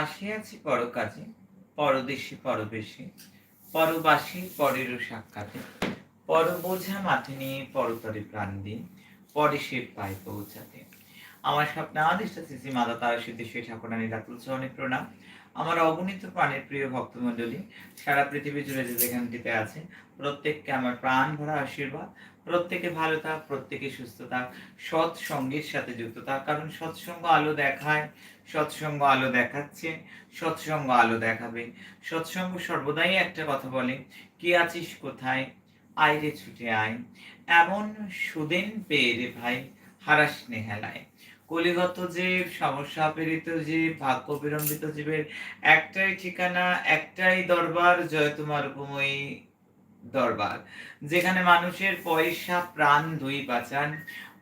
আসিয়াছি পর কাজে পরদেশে পরবেশে, পরবাসী পরেরও সাক্ষাতে। পর বোঝা মাঠে নিয়ে পরতরে প্রাণ দিন পরে সে পায় পৌঁছাতে। আমার স্বপ্ন আদিষ্ট শ্রী মাতা তারা সিদ্ধেশ্বরী ঠাকুরানী রাতুল চরণে প্রণাম। আমার অগণিত প্রাণের প্রিয় ভক্তমণ্ডলী, সারা পৃথিবী জুড়ে যে যেখানটিতে আছে, প্রত্যেককে আমার প্রাণ ভরা আশীর্বাদ, প্রত্যেকে ভালো থাক, প্রত্যেকে সুস্থ থাক সৎ সাথে যুক্ত থাক, কারণ সৎসঙ্গ আলো দেখায় সৎসঙ্গ আলো দেখাচ্ছে, সৎসঙ্গ আলো দেখাবে। সৎসঙ্গ সর্বদাই একটা কথা বলে, কি আছিস কোথায়? আয় ছুটে আয়। এমন সুদিন পেয়ে রে ভাই, হারাস নেহেলায়। কলিগত জীব সমস্যা প্রেরিত জীব ভাগ্য বিলম্বিত জীবের একটাই ঠিকানা, একটাই দরবার, জয় তোমার উপময়ী দরবার। যেখানে মানুষের পয়সা, প্রাণ দুই বাঁচান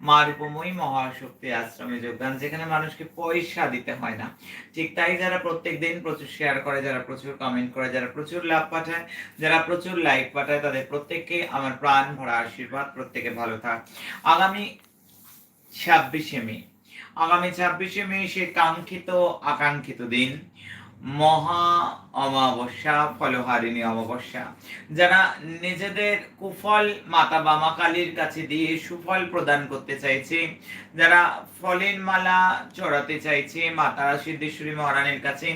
মার উপময়ী মহাশক্তি আশ্রমে যোগদান, যেখানে মানুষকে পয়সা দিতে হয় না। ঠিক তাই যারা প্রত্যেক দিন প্রচুর শেয়ার করে, যারা প্রচুর কমেন্ট করে, যারা প্রচুর লাভ পাঠায়, যারা প্রচুর লাইক পাঠায়, তাদের প্রত্যেককে আমার প্রাণ ভরা আশীর্বাদ। প্রত্যেকে ভালো থাক। আগামী ছাব্বিশে মে, আগামী ছাব্বিশে মে সে কাঙ্ক্ষিত, আকাঙ্ক্ষিত দিন। মহা অমাবস্যা, ফলহারিণী অমাবস্যা। যারা নিজেদের কুফল মাতা বামা কালীর কাছে দিয়ে সুফল প্রদান করতে চাইছে, যারা ফলের মালা চড়াতে চাইছে, মাতা সিদ্ধেশ্বরী মহারানীর কাছে,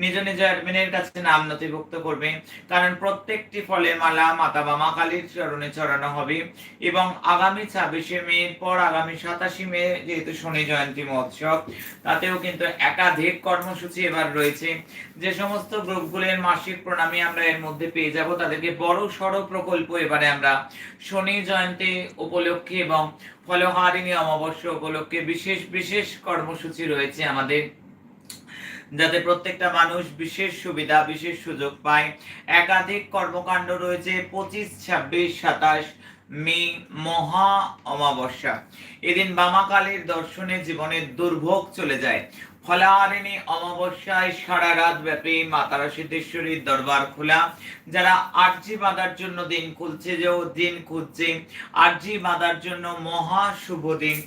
নিজ নিজ অ্যাডমিনের কাছে নাম নথিভুক্ত করবে। কারণ প্রত্যেকটি ফলের মালা মাতা বামা কালীর চরণে চড়ানো হবে এবং আগামী ছাব্বিশে মে পর আগামী সাতাশি মে, যেহেতু শনি জয়ন্তী মহোৎসব, তাতেও কিন্তু একাধিক কর্মসূচি এবার রয়েছে। যে সমস্ত গ্রুপগুলোর মাসিক প্রণামী আমরা এর মধ্যে পেয়ে যাব। তাদেরকে বড় সড় প্রকল্প এবারে আমরা শনি জয়ন্তী উপলক্ষে এবং ফলহারিণী অমাবস্যা উপলক্ষে বিশেষ বিশেষ কর্মসূচি রয়েছে আমাদের। যাতে প্রত্যেকটা মানুষ বিশেষ সুবিধা, বিশেষ সুযোগ পায়। একাধিক কর্মকাণ্ড রয়েছে পঁচিশ, ছাব্বিশ, সাতাশ মে মহা অমাবস্যা। এদিন বামাকালীর দর্শনে জীবনের দুর্ভোগ চলে যায়। ফলাহারিণী অমাবস্যায় সারা রাত ব্যাপী মাতারা সিদ্ধেশ্বরীর দরবার খোলা। যারা আর্জি বাঁধার জন্য দিন খুলছে যে দিন খুঁজছে বাঁধার জন্য মহা শুভ দিন।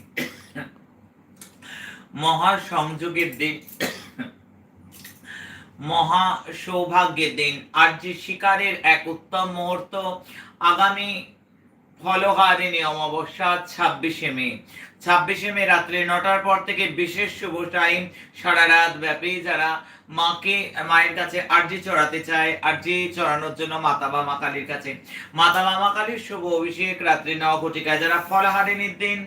মহা সংযোগের দিন। মহা সৌভাগ্যের দিন। আর্জি শিকারের এক উত্তম মুহূর্ত। আগামী ফলহারিণী অমাবস্যা ছাব্বিশে মে। ছাব্বিশে মে রাত্রে নটার পর থেকে বিশেষ শুভ টাইম। সারা রাত ব্যাপী যারা মাকে, মায়ের কাছে আর্জি চড়াতে চায়, আর্জি চড়ানোর জন্য মাতা বা মা কালীর কাছে। মাতা বা মা কালীর শুভ অভিষেক রাত্রি ন ঘটিকায় যারা ফলহারিণীর দিন,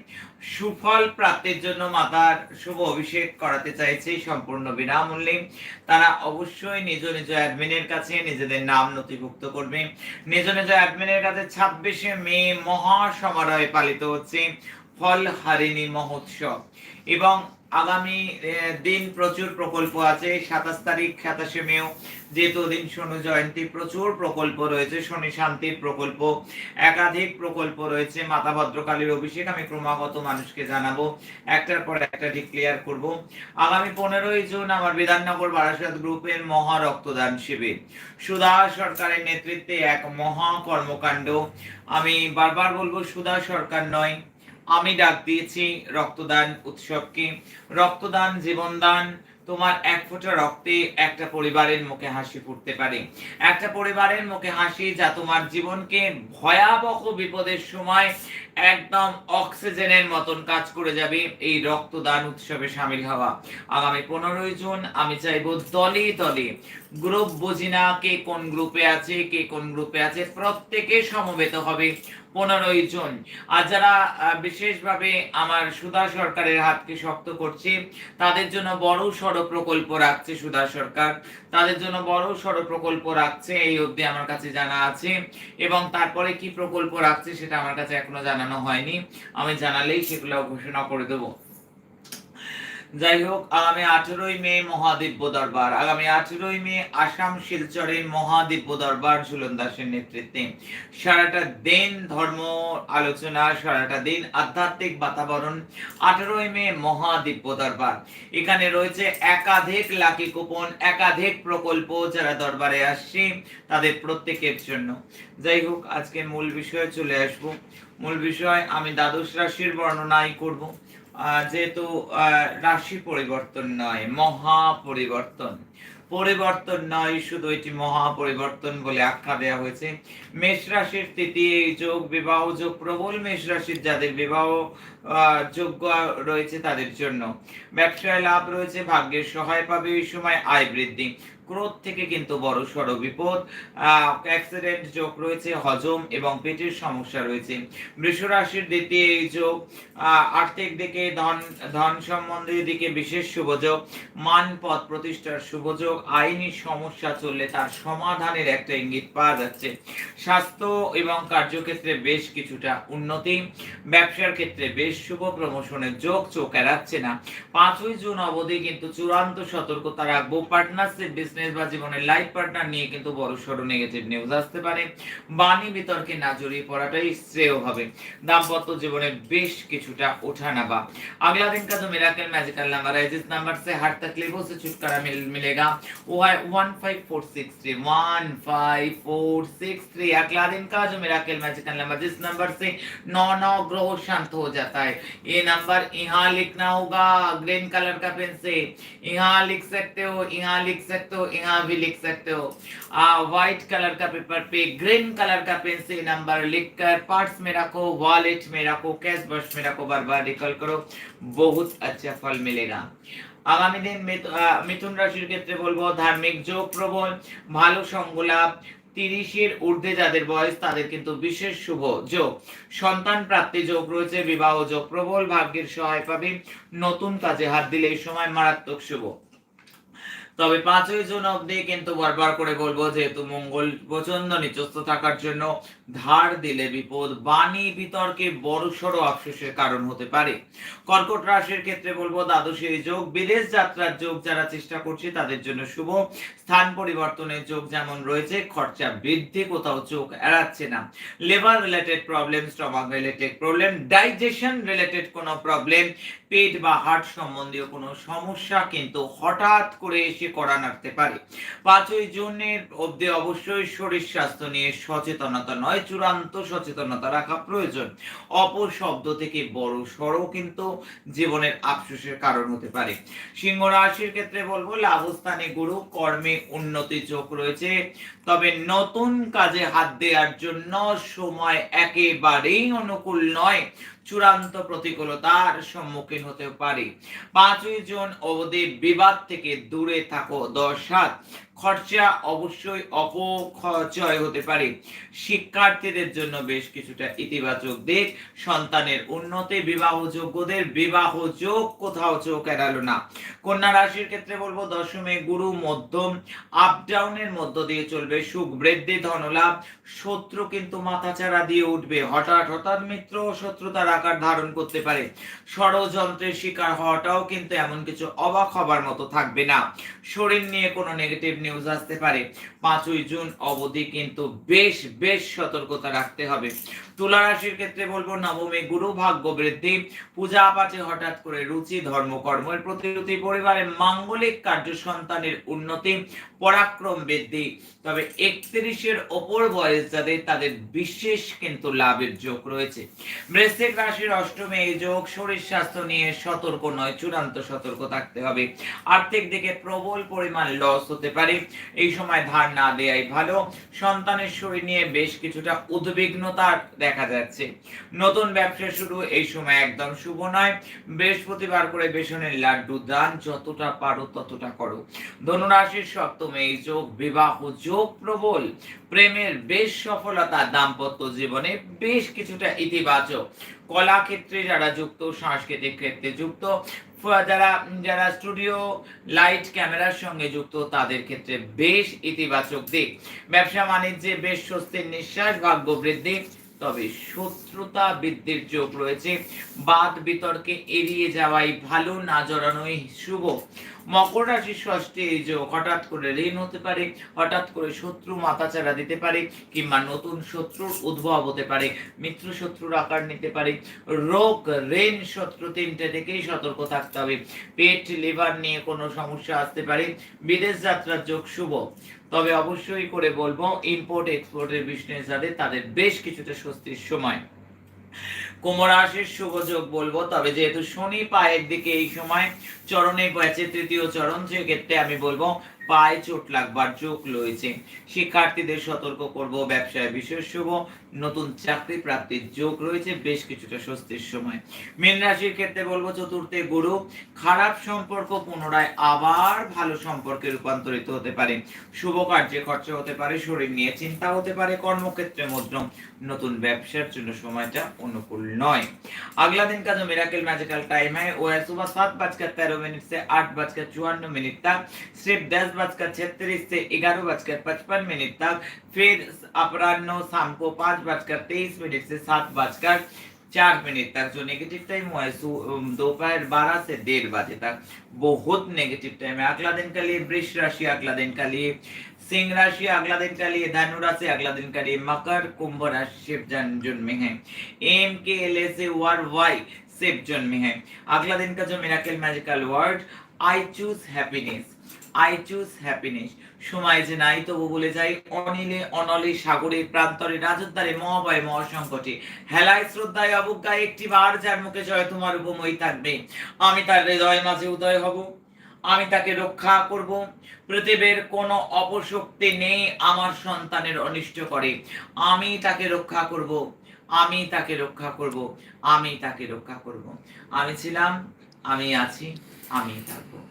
সুফল প্রাপ্তির জন্য মাতার শুভ অভিষেক করাতে চাইছে সম্পূর্ণ বিনামূল্যে, তারা অবশ্যই নিজ নিজ অ্যাডমিনের কাছে নিজেদের নাম নথিভুক্ত করবে। নিজ নিজ অ্যাডমিনের কাছে ছাব্বিশে মে মহা সমারোহে পালিত হচ্ছে। ফল হারিণী মহোৎসব। এবং আগামী দিন প্রচুর প্রকল্প আছে। সাতাশ তারিখ, সাতাশে মেও যেহেতু দিন শনি জয়ন্তী, প্রচুর প্রকল্প রয়েছে। শনি শান্তির প্রকল্প, একাধিক প্রকল্প রয়েছে। মাতা ভদ্রকালীর অভিষেক আমি ক্রমাগত মানুষকে জানাব। একটার পর একটা ডিক্লেয়ার করব। আগামী পনেরোই জুন আমার বিধাননগর বারাসাত গ্রুপের মহা রক্তদান শিবির। সুধা সরকারের নেতৃত্বে এক মহা কর্মকাণ্ড। আমি বারবার বলব, সুধা সরকার নয় আমি ডাক দিয়েছি রক্তদান উৎসবকে। রক্তদান, জীবনদান, তোমার এক ফোঁটা রক্তে একটা পরিবারের মুখে হাসি ফুটতে পারে। একটা পরিবারের মুখে হাসি যা তোমার জীবনকে ভয়াবহ বিপদের সময় একদম অক্সিজেনের মতন কাজ করে যাবে, এই রক্তদান উৎসবে সামিল হওয়া। আগামী পনেরোই জুন আমি চাইব দলে দলে গ্রুপ বুঝি না কে কোন গ্রুপে আছে, কে কোন গ্রুপে আছে, প্রত্যেকে সমবেত হবে। পনেরোই জুন। আর যারা বিশেষভাবে আমার সুধা সরকারের হাতকে শক্ত করছে, তাদের জন্য বড় সড় প্রকল্প রাখছে সুধা সরকার। তাদের জন্য বড় সড় প্রকল্প রাখছে এই অবধি আমার কাছে জানা আছে। এবং তারপরে কি প্রকল্প রাখছে সেটা আমার কাছে এখনও জানানো হয়নি। আমি জানালেই সেগুলো ঘোষণা করে দেবো। যাই হোক, আগামী আঠেরোই মে মহাদিব্য দরবার, আগামী আঠেরোই মে আসাম শিলচরের মহাদিব্য দরবার, ঝুলন দাসের নেতৃত্বে। সারাটা দিন ধর্ম আলোচনা, সারাটা দিন আধ্যাত্মিক বাতাবরণ, আঠেরোই মে মহাদিব্য দরবার। এখানে রয়েছে একাধিক লাকি কুপন, একাধিক প্রকল্প যারা দরবারে আসছে তাদের প্রত্যেকের জন্য। যাই হোক, আজকে মূল বিষয়ে চলে আসব। মূল বিষয়, আমি দ্বাদশ রাশির বর্ণনাই করব। যেহেতু রাশি পরিবর্তন নয় মহা পরিবর্তন পরিবর্তন নয়, শুধু এটি মহা পরিবর্তন বলে আখ্যা দেওয়া হয়েছে। মেষ রাশির তৃতীয় যোগ, বিবাহ, যোগ, প্রবল মেষ রাশির যাদের বিবাহ যোগ্য রয়েছে তাদের জন্য। ব্যবসায় লাভ রয়েছে, ভাগ্যের সহায় পাবে, এই সময় আয় বৃদ্ধি। ক্রোধ থেকে কিন্তু বড় সড় বিপদ। অ্যাক্সিডেন্ট যোগ রয়েছে, হজম এবং পেটের সমস্যা রয়েছে। বৃষ রাশির দ্বিতীয় এই যোগ আর্থিক দিকে ধন ধন সম্বন্ধের দিকে বিশেষ শুভযোগ মান পদ প্রতিষ্ঠার শুভযোগ আইনি সমস্যা চললে তার সমাধানের একটা ইঙ্গিত পাওয়া যাচ্ছে। স্বাস্থ্য এবং কার্যক্ষেত্রে বেশ কিছুটা উন্নতি, ব্যবসার ক্ষেত্রে বেশ শুভ প্রমোশনের যোগ চোখ এড়াচ্ছে না। পাঁচই জুন অবধি কিন্তু চূড়ান্ত সতর্কতা রাখব পার্টনারশিপ বিজনেস বা জীবনের লাইফ পার্টনার নিয়ে কিন্তু বড় সড়ো নেগেটিভ নিউজ আসতে পারে বাণী বিতর্কে না জড়িয়ে পড়াটাই শ্রেয় হবে दाम्पत्य जीवने बेश কিছুটা ওঠানামা अगला दिन का जो मिराकल मैजिकल नंबर है जिस नंबर से हर तकलीफों से छुटकारा मिल मिलेगा वो है 15463 15463 अगला दिन का जो मिराकल मैजिकल नंबर जिस नंबर से नौ नौ ग्रह शांत हो जाता है ये नंबर यहाँ लिखना होगा ग्रीन कलर का पेन से यहाँ लिख सकते हो यहाँ लिख सकते हो यहाँ भी लिख सकते हो व्हाइट कलर का पेपर पे ग्रीन कलर का पेन से नंबर लिखकर पर्स में रखो वॉलेट में रखो कैश बॉक्स में रखो बार बार रिकॉल करो बहुत अच्छा फल मिलेगा আগামী দিন মিথ- আহ, মিথুন রাশির ক্ষেত্রে বলবো ধার্মিক যোগ প্রবল ভালো সঙ্গলাভ তিরিশের ঊর্ধ্বে যাদের বয়স তাদের কিন্তু বিশেষ শুভ যোগ সন্তান প্রাপ্তি যোগ রয়েছে বিবাহ যোগ প্রবল ভাগ্যের সহায় পাবে নতুন কাজে হাত দিলে এই সময় মারাত্মক শুভ তবে পাঁচই জুন অবধি কিন্তু বারবার করে বলব, যেহেতু মঙ্গল প্রচণ্ড নিচস্থ থাকার জন্য ধার দিলে বিপদ, বাণী বিতর্কে বড় সড়ো আফসোসের কারণ হতে পারে। কর্কট রাশির ক্ষেত্রে বলব, দ্বাদশী যোগ, বিদেশ যাত্রার যোগ যারা চেষ্টা করছে তাদের জন্য শুভ। স্থান পরিবর্তনের যোগ যেমন রয়েছে, খরচা বৃদ্ধি, কোথাও চোখ এড়াচ্ছে না। Labour related problem stomach related problem digestion related কোনো প্রবলেম পেট বা হার্ট সম্বন্ধীয় কোনো সমস্যা কিন্তু হঠাৎ করে এসে করা নাড়তে পারে। পাঁচই জুনের অবধি অবশ্যই শরীর স্বাস্থ্য নিয়ে সচেতনতা নয়, চূড়ান্ত সচেতনতা রাখা প্রয়োজন। অপশব্দ থেকে বড় সড়ো কিন্তু জীবনের আফসোসের কারণ হতে পারে। সিংহ রাশির ক্ষেত্রে বলব, লাভস্থানে গুরু, কর্মে উন্নতি চোখ রয়েছে। তবে নতুন কাজে হাত দেওয়ার জন্য সময় একেবারেই অনুকূল নয়। চূড়ান্ত প্রতিকূলতার সম্মুখীন হতে পারি। পাঁচই জুন অবধি বিবাদ থেকে দূরে থাকো দশ সাত খরচা অবশ্যই অপচয় হতে পারে। শিক্ষার্থীদের জন্য বেশ কিছুটা ইতিবাচক দিক। সন্তানের উন্নতি বিবাহ যোগ্যদের বিবাহ যোগ কোথাও চোখ এড়ালো না। কন্যা রাশির ক্ষেত্রে বলব, দশমে গুরু, মধ্যম আপ ডাউনের মধ্য দিয়ে চলবে সুখ বৃদ্ধি, ধনলাভ। শত্রু কিন্তু মাথাচাড়া দিয়ে উঠবে। হঠাৎ হঠাৎ মিত্র ও শত্রুতার আকার ধারণ করতে পারে। ষড়যন্ত্রের শিকার হওয়াটাও কিন্তু এমন কিছু অবাক হবার মতো থাকবে না। শরীর নিয়ে কোনো নেগেটিভ নিউজ আসতে পারে। পাঁচই জুন অবধি কিন্তু বেশ বেশ সতর্কতা রাখতে হবে। তুলা রাশির ক্ষেত্রে বলব, নবমী গুরু ভাগ্য বৃদ্ধি, পূজা পাঠে হঠাৎ করে রুচি ধর্মকর্মের প্রতি রুচি পরিবারে মাঙ্গলিক কার্য, সন্তানের উন্নতি, পরাক্রম বৃদ্ধি। তবে একত্রিশের ওপর বয়স যাদের, তাদের বিশেষ কিন্তু লাভের যোগ রয়েছে। বৃশ্চিক রাশির অষ্টমে এই যোগ শরীর স্বাস্থ্য নিয়ে সতর্ক নয়, চূড়ান্ত সতর্ক থাকতে হবে। আর্থিক দিকে প্রবল পরিমাণ লস হতে পারে। এই সময় ধার না দেয়াই ভালো। সন্তানের শরীর নিয়ে বেশ কিছুটা উদ্বিগ্নতা দেখা যাচ্ছে। নতুন ব্যবসা শুরু এই সময় একদম শুভ নয়। বৃহস্পতিবার করে বেসনের লাড্ডু দান, যতটা পারো ততটা করো। ধনুরাশির সপ্তমে এই যোগ, বিবাহ যোগ প্রবল। প্রেমের বেশ সফলতা, দাম্পত্য জীবনে বেশ কিছুটা ইতিবাচক। কলা ক্ষেত্রে যারা যুক্ত, সাংস্কৃতিক ক্ষেত্রে যুক্ত যারা যারা স্টুডিও লাইট ক্যামেরার সঙ্গে যুক্ত, তাদের ক্ষেত্রে বেশ ইতিবাচক দিক। ব্যবসা বাণিজ্যে বেশ স্বস্তির নিঃশ্বাস, ভাগ্য বৃদ্ধি। তবে শত্রুতা বৃদ্ধির যোগ রয়েছে। বাদ বিতর্কে এড়িয়ে যাওয়াই ভালো, না জড়ানোই শুভ। মকর রাশি ষষ্ঠী এই যোগ হঠাৎ করে ঋণ হতে পারে, হঠাৎ করে শত্রু মাথাচাড়া দিতে পারে, কিংবা নতুন শত্রুর উদ্ভব হতে পারে, মিত্র শত্রুর আকার নিতে পারে, রোগ, ঋণ, শত্রু তিনটে থেকেই সতর্ক থাকতে হবে। পেট, লিভার নিয়ে কোনো সমস্যা আসতে পারে। বিদেশ যাত্রার যোগ শুভ। তবে অবশ্যই করে বলব ইম্পোর্ট এক্সপোর্টের বিজনেস যাদের, তাদের বেশ কিছুটা স্বস্তির সময়। কুম্ভরাশির শুভযোগ বলব, তবে যেহেতু শনি পায়ের দিকে এই সময় চরণে গেছে তৃতীয় চরণ, সেক্ষেত্রে আমি বলব পায়ে চোট লাগবার যোগ রয়েছে শিক্ষার্থীদের সতর্ক করব, ব্যবসায় বিশেষ শুভ, নতুন চাকরি প্রাপ্তির যোগ রয়েছে বেশ কিছুটা স্বস্তির সময়। মীন রাশির ক্ষেত্রে বলব চতুর্থে গুরু, খারাপ সম্পর্ক পুনরায় আবার ভালো সম্পর্কে রূপান্তরিত হতে পারে। শুভ কার্যে খরচা হতে পারে, শরীর নিয়ে চিন্তা হতে পারে, কর্মক্ষেত্রে মধ্যম নতুন ব্যবসার জন্য সময়টা অনুকূল নয় अगला दिन का जो मिराकल मैजिकल टाइम है वो है सुबह सात बजकर तेरह मिनट से आठ बजकर चौवन मिनट तक सिर्फ दस बजकर छत्तीस से ग्यारह बजकर पचपन मिनट तक फिर अपराह्न शाम को पाँच बजकर तेईस मिनट से सात बजकर चार मिनट तक जो नेगेटिव टाइम हुआ है दोपहर बारह से डेढ़ बजे तक, बहुत नेगेटिव टाइम है। अगला दिन का लिए वृक्ष राशि, अगला दिन का लिए सिंह राशि, अगला दिन का लिए धनु राशि, अगला दिन का लिए मकर कुंभ राशि, शिव जन जून में है M K L S A Y Shiv जून में है। अगला दिन का जो मेरा magical word I choose happiness I choose happiness সময় যে নাই, তবু বলে যাই, অনিলে অনলে সাগরে প্রান্তরে রাজদ্বারে মহাভয় মহাসংকটে। হেলায় শ্রদ্ধায় অবজ্ঞায় একটি বার যার মুখে জয় তোমার উপময় থাকবে। আমি তার হৃদয় মাঝে উদয় হব। আমি তাকে রক্ষা করব। পৃথিবীর কোনো অপশক্তি নেই আমার সন্তানের অনিষ্ট করে। আমি তাকে রক্ষা করব। আমি তাকে রক্ষা করব। আমি তাকে রক্ষা করব। আমি ছিলাম, আমি আছি, আমি থাকব।